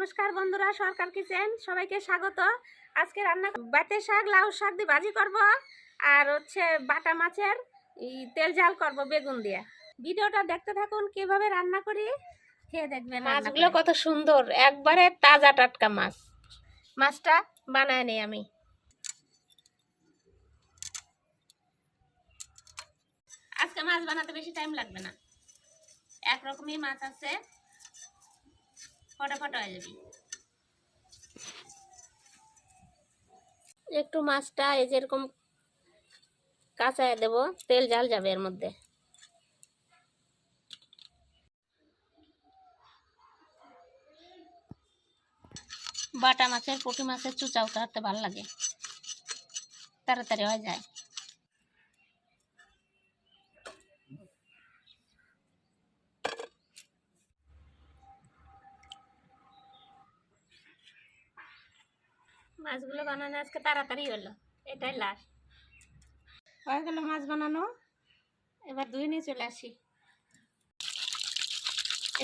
নমস্কার বন্ধুরা সরকার কিচেন সবাইকে স্বাগত। আজকে রান্না বাতে শাক লাউ শাক দিয়ে ভাজি করব আর হচ্ছে বাটা মাছের তেল ঝাল করব বেগুন দিয়ে। ভিডিওটা দেখতে থাকুন কীভাবে রান্না করি খেয়ে দেখবেন মাছগুলো কত সুন্দর একবারে তাজা টাটকা মাছ। মাছটা বানায় নেই আমি। আজকে মাছ বানাতে বেশি টাইম লাগবে না। একরকমই মাছ আছে। ফটাফট হয়ে যাবে। একটু মাছটা এই যেরকম কাঁচায় দেব, তেল জাল যাবে এর মধ্যে। বাটা মাছের, পুঁটি মাছের চুচাও কাটতে ভালো লাগে। তাড়াতাড়ি হয়ে যায়। মাছগুলো বানানো আজকে তাড়াতাড়ি হলো, এটাই লাস্ট হয়ে গেল মাছ বানানো, এবার ধুয়ে নিয়ে চলে আসি।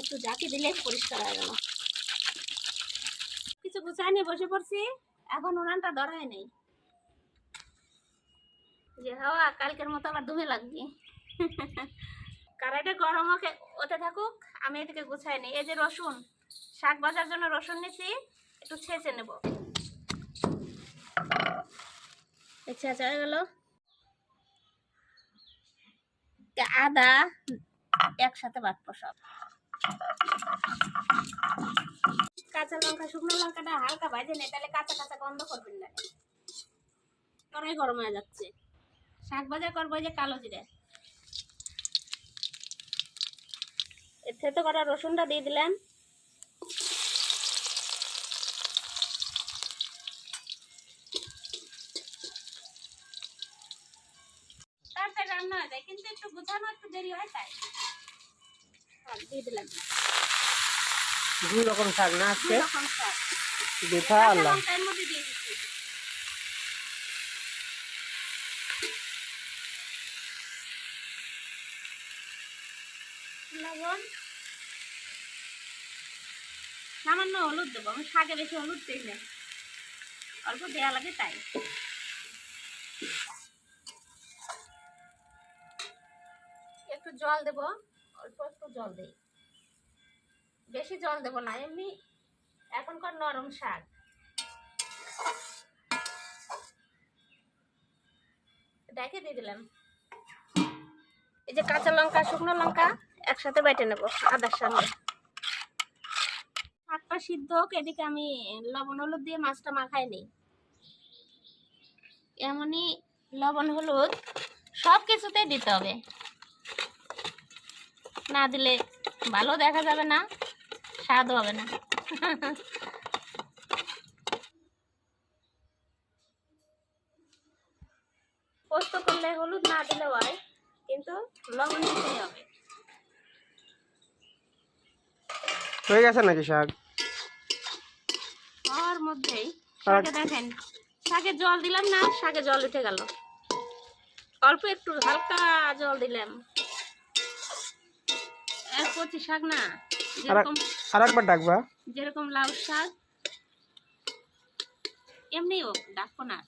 একটু জাকি দিলে পরিষ্কার হয়ে গেল। কিছু গুছাই নিয়ে বসে পড়ছি, এখন উনানটা ধরায় নেই। যে হাওয়া, কালকের মতো আবার ধুমে লাগবে। কড়াইটা গরম হোক, ওতে থাকুক, আমি এদিকে গুছাই নিই। এই যে রসুন, শাক বাজার জন্য রসুন নিছি, একটু ছেঁচে নেব। আচ্ছা আচ্ছা হয়ে গেল। আদা একসাথে বাটবো সব কাঁচা লঙ্কা, শুকনো লঙ্কাটা হালকা ভাজে নেই তাহলে কাঁচা কাঁচা গন্ধ করবেন না। কড়াই গরম হয়ে যাচ্ছে। শাক ভাজা করব যে কালো জিরে। এর থেকে করা রসুনটা দিয়ে দিলাম। যায় কিন্তু একটু গুছানো একটু দেরি হয় তাই। দিয়ে দিলাম। দুই রকম শাক না আজকে? রকম শাক। দেখা আল্লাহ লঙ্কা মধ্যে দিয়ে দিচ্ছি। লবণ। সামান্য হলুদ দেবো আমি শাকে বেশি হলুদ দিই না। অল্প দেওয়া লাগে তাই। জল দেব, অল্প একটু জল দেই। বেশি জল দেব না, এমনি এখনকার নরম শাক। দেখে দিয়ে দিলাম। এই যে কাঁচা লঙ্কা, শুকনো লঙ্কা, একসাথে বেটে নেব আদার সঙ্গে। শাকটা সিদ্ধ হোক, এদিকে আমি লবণ হলুদ দিয়ে মাছটা মাখাই নিই। এমনই লবণ হলুদ সব কিছুতেই দিতে হবে। না দিলে ভালো দেখা যাবে না স্বাদ হবে না। পোস্ত করলে হলুদ না দিলে হয় কিন্তু লবণ দিতেই হবে। হয়ে গেছে নাকি শাক? মধ্যেই শাকে দেখেন শাকে জল দিলাম না শাকে জল উঠে গেল। অল্প একটু হালকা জল দিলাম। কচি শাক না যেরকম আর একবার ডাকবা। যেরকম লাউ শাক এমনি হোক ডাকবো না।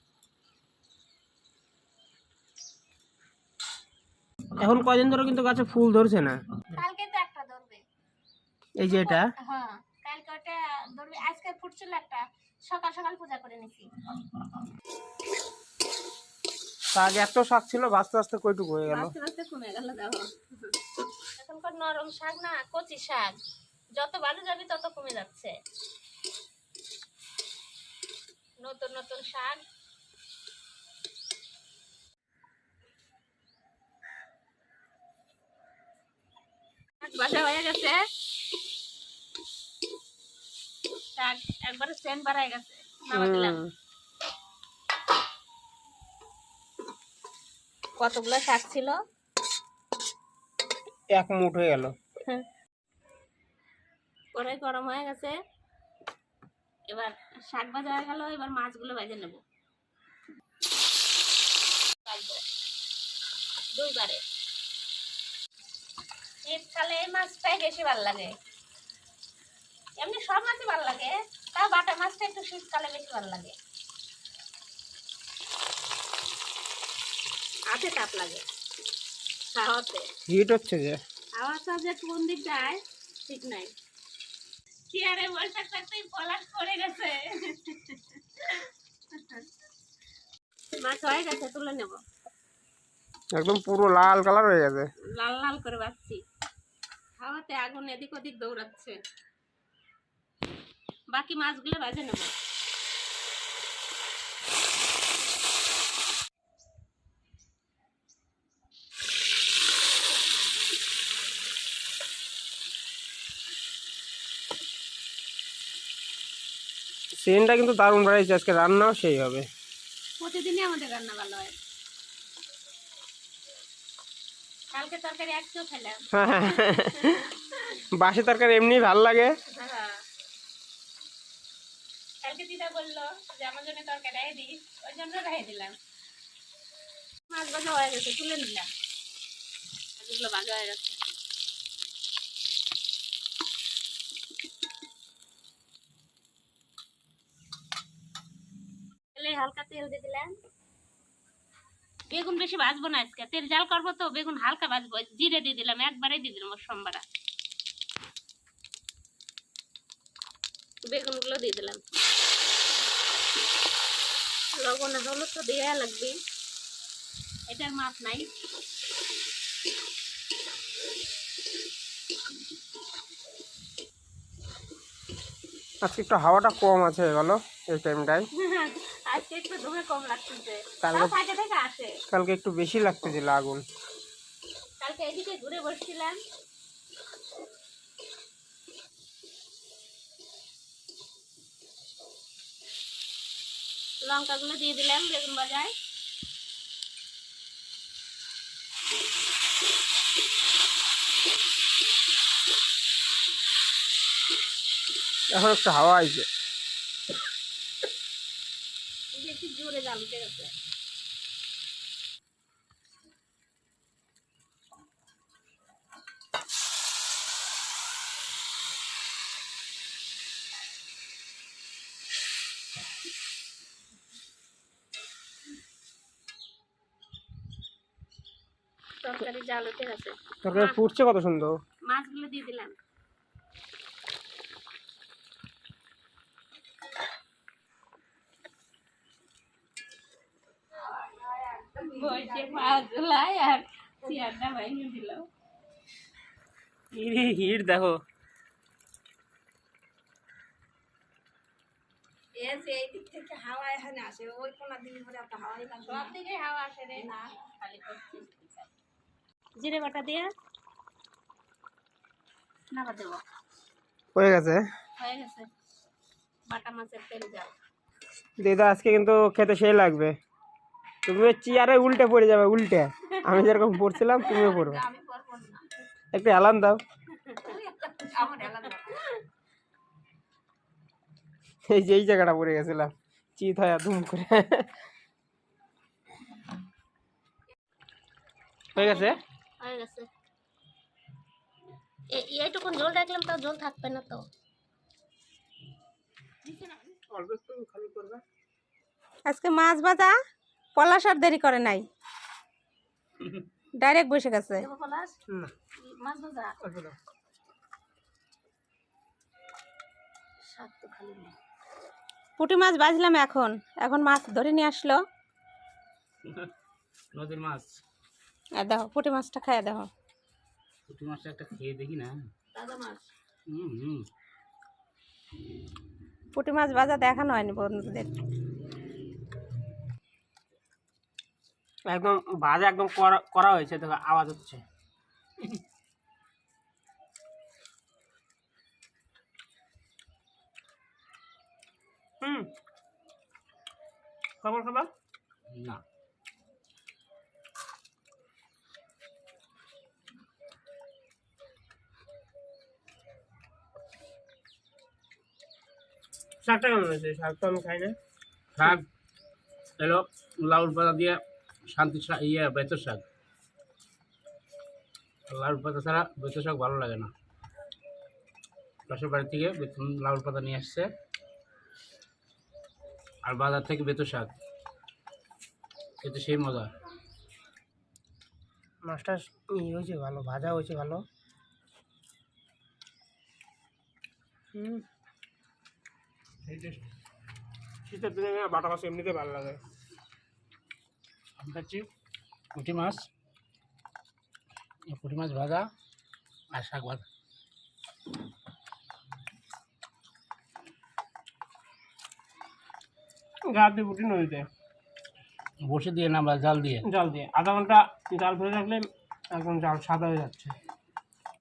এখন কয়দিন ধরে কিন্তু গাছে ফুল ধরছে না? কালকে তো একটা ধরবে। এই যে এটা? হ্যাঁ কালকে ওটা ধরবে। আজকে ফুটছিল একটা। সকাল সকাল পূজা করে নিছি। শাক এত শাক ছিল আস্তে আস্তে কইটুকু হয়ে গেল? আস্তে আস্তে কমে গেল দেখো। এখনকার নরম শাক না কচি শাক। যত ভালো যাবে তত কমে যাচ্ছে। নতুন নতুন শাক। শাক হয়ে গেছে। শাক একবারে সেন্ট বাড়ায় গেছে। নামা দিলাম। কতগুলো শাক ছিল? এক মুঠ হয়ে গেল। কড়াই গরম হয়ে গেছে। এবার শাক ভাজা হয়ে গেল, এবার মাছগুলো ভেজে নেব। দুইবারে। শীতকালে এই মাছটাই বেশি ভালো লাগে। এমনি সব মাছই ভালো লাগে বাটা মাছটা একটু শীতকালে বেশি ভালো লাগে। হাতে তাপ লাগে। খাওয়াতে। হিট হচ্ছে যে। আওয়াজটা যে কোন দিক যায় ঠিক নাই। চেয়ারে বসে থাকতেই পলাশ পড়ে গেছে। মাছ হয়ে গেছে তুলে নেব। একদম পুরো লাল কালার হয়ে গেছে। লাল লাল করে বাচ্ছি হাওয়াতে আগুন এদিক ওদিক দৌড়াচ্ছে। বাকি মাছগুলো বাজে নেব। সেনটা কিন্তু দারুণ বাড়াইছে আজকে রান্নাও সেই হবে। প্রতিদিনই আমাদের রান্না ভালো হয়। কালকে তরকারি একটু খেলাম। বাসি তরকারি এমনি ভালো লাগে। হ্যাঁ। কালকে দিদা বলল যে আমার জন্য তরকারি রেখে দিস ওই জন্য রেখে দিলাম। মাছ ভাজা হয়ে গেছে তুলে নিলাম। ভাজা হয়ে গেছে। হালকা তেল দিয়ে দিলাম বেগুন বেশি ভাজবো না আজকে। তেল জাল করব তো বেগুন হালকা ভাজবো। জিরে দিয়ে দিলাম একবারে দিয়ে দিলাম ওর সোমবারা। বেগুনগুলো দিয়ে দিলাম। লবণ হলুদ তো দেওয়া লাগবে। এটার মাপ নাই। আজকে একটু হাওয়াটা কম আছে বলো এই টাইমটায় আজকে একটু ধুমে কম লাগতেছে কালকে- তাও ফাঁকে থেকে আসে কালকে একটু বেশি লাগতেছিল আগুন। কালকে এদিকে ঘুরে বসছিলাম। লঙ্কাগুলো দিয়ে দিলাম বেগুন বাজায় এখন একটু হাওয়া আইছে একটু উঠে গেছে তরকারি জাল উঠে গেছে। তরকারি ফুটছে কত সুন্দর? মাছগুলো দিয়ে দিলাম। বসে মাছ লাই আর চেয়ারটা ভেঙে দিল। হিট দেখো। এই দিক থেকে হাওয়া এখানে আসে ওই কোনা হাওয়াই সব দিকে হাওয়া আসে রে। না। খালি করছিস জিরে বাটা দিয়ে। দেবো। হয়ে গেছে। হয়ে গেছে। বাটা মাছের তেল যাও দিদা আজকে কিন্তু খেতে সেই লাগবে। তুমি চেয়ারে উল্টে পড়ে যাবে উল্টে। আমি যেরকম পড়ছিলাম তুমিও পড়বে। আমি পরপর না। একটু অ্যালার্ম দাও। এই যে এই জায়গাটা পড়ে গেছিলাম। চিত হয় ধুম করে। হয়ে গেছে? হয়ে গেছে। এইটুকুন জল রাখলাম তাও জল থাকবে না তো। আজকে মাছ ভাজা? পলাশ আর দেরি করে নাই। ডাইরেক্ট বসে গেছে। পুঁটি মাছ বাজলাম এখন। এখন মাছ ধরে নিয়ে আসলো। নদীর মাছ। আর দেখো পুঁটি মাছটা খায় দেখো। পুঁটি মাছটা একটা খেয়ে দেখি না। তাজা মাছ? হুম হুম। পুঁটি মাছ ভাজা দেখানো হয়নি বন্ধুদের। একদম ভাজা একদম করা করা হয়েছে দেখো আওয়াজ হচ্ছে। হুম। খবর খবর? না। শাকটা কেমন হয়েছে? শাক তো আমি খাই না। শাক এলো লাউর পাতা দিয়ে শান্তি শাক ইয়ে বেতর শাক। লাউর পাতা ছাড়া বেতর শাক ভালো লাগে না। পাশের বাড়ি থেকে বেতন লাউর পাতা নিয়ে আসছে। আর বাজার থেকে বেতর শাক। খেতে সেই মজা। মাছটা ই হয়েছে ভালো ভাজা হয়েছে ভালো। হুম শীতের দিনে বাটা মাছ এমনিতে ভালো লাগে। খাচ্ছি পুঁটি মাছ পুঁটি মাছ ভাজা আর শাক ভাজা। গা দিয়ে পুঁটি নদীতে? বসে দিয়ে না বা জাল দিয়ে? জাল দিয়ে। আধা ঘণ্টা জাল ফেলে রাখলে একদম জাল সাদা হয়ে যাচ্ছে।